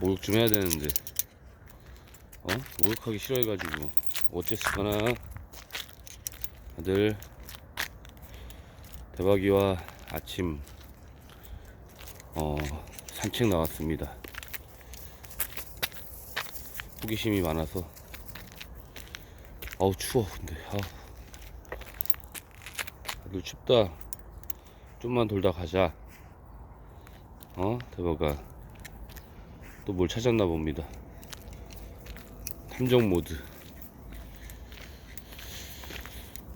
목욕 좀 해야 되는데. 어? 목욕하기 싫어해가지고. 어쨌거나. 다들 대박이와 아침 어 산책 나왔습니다. 호기심이 많아서. 아우 추워 근데. 아우. 다들 춥다. 좀만 돌다 가자. 어? 대박아 또 뭘 찾았나 봅니다. 탐정 모드.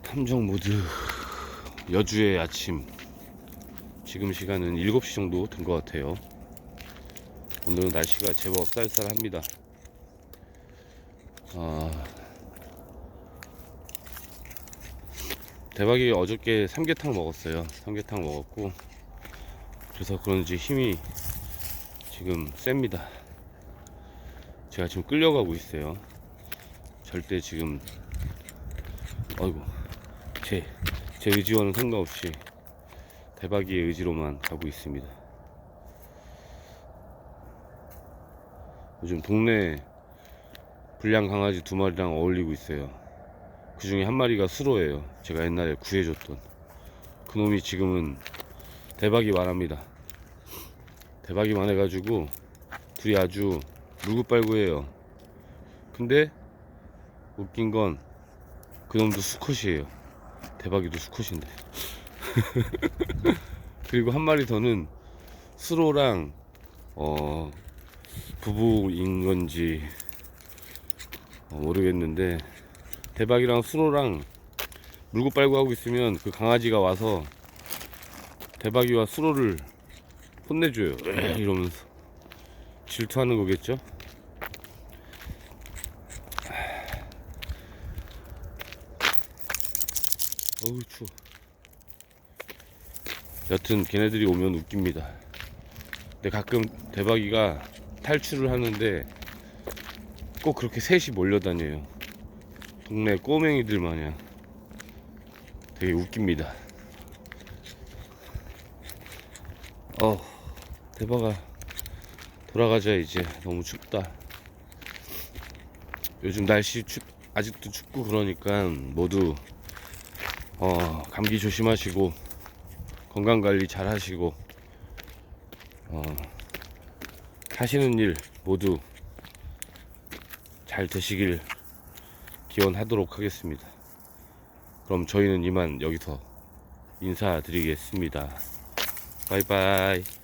탐정 모드. 여주의 아침. 지금 시간은 7시 정도 된 것 같아요. 오늘은 날씨가 제법 쌀쌀합니다. 아, 대박이 어저께 삼계탕 먹었어요. 삼계탕 먹었고 그래서 그런지 힘이 지금 셉니다. 제가 지금 끌려가고 있어요. 절대 지금 아이고 제, 제 의지와는 상관없이 대박이의 의지로만 가고 있습니다. 요즘 동네 불량 강아지 두 마리랑 어울리고 있어요. 그 중에 한 마리가 수로예요. 제가 옛날에 구해줬던. 그 놈이 지금은 대박이 말합니다 대박이 많아가지고 둘이 아주 물고빨고해요. 근데 웃긴 건 그놈도 수컷이에요. 대박이도 수컷인데. 그리고 한 마리 더는 수로랑 어 부부인 건지 어, 모르겠는데 대박이랑 수로랑 물고 빨고 하고 있으면 그 강아지가 와서 대박이와 수로를 혼내줘요. 으, 이러면서. 질투하는 거겠죠? 어우 추워. 여튼 걔네들이 오면 웃깁니다. 근데 가끔 대박이가 탈출을 하는데 꼭 그렇게 셋이 몰려다녀요. 동네 꼬맹이들 마냥. 되게 웃깁니다. 어 대박아 돌아가자 이제 너무 춥다 요즘 날씨 춥 아직도 춥고 그러니까 모두 어 감기 조심하시고 건강 관리 잘 하시고 어 하시는 일 모두 잘 되시길 기원하도록 하겠습니다. 그럼 저희는 이만 여기서 인사드리겠습니다. 바이바이.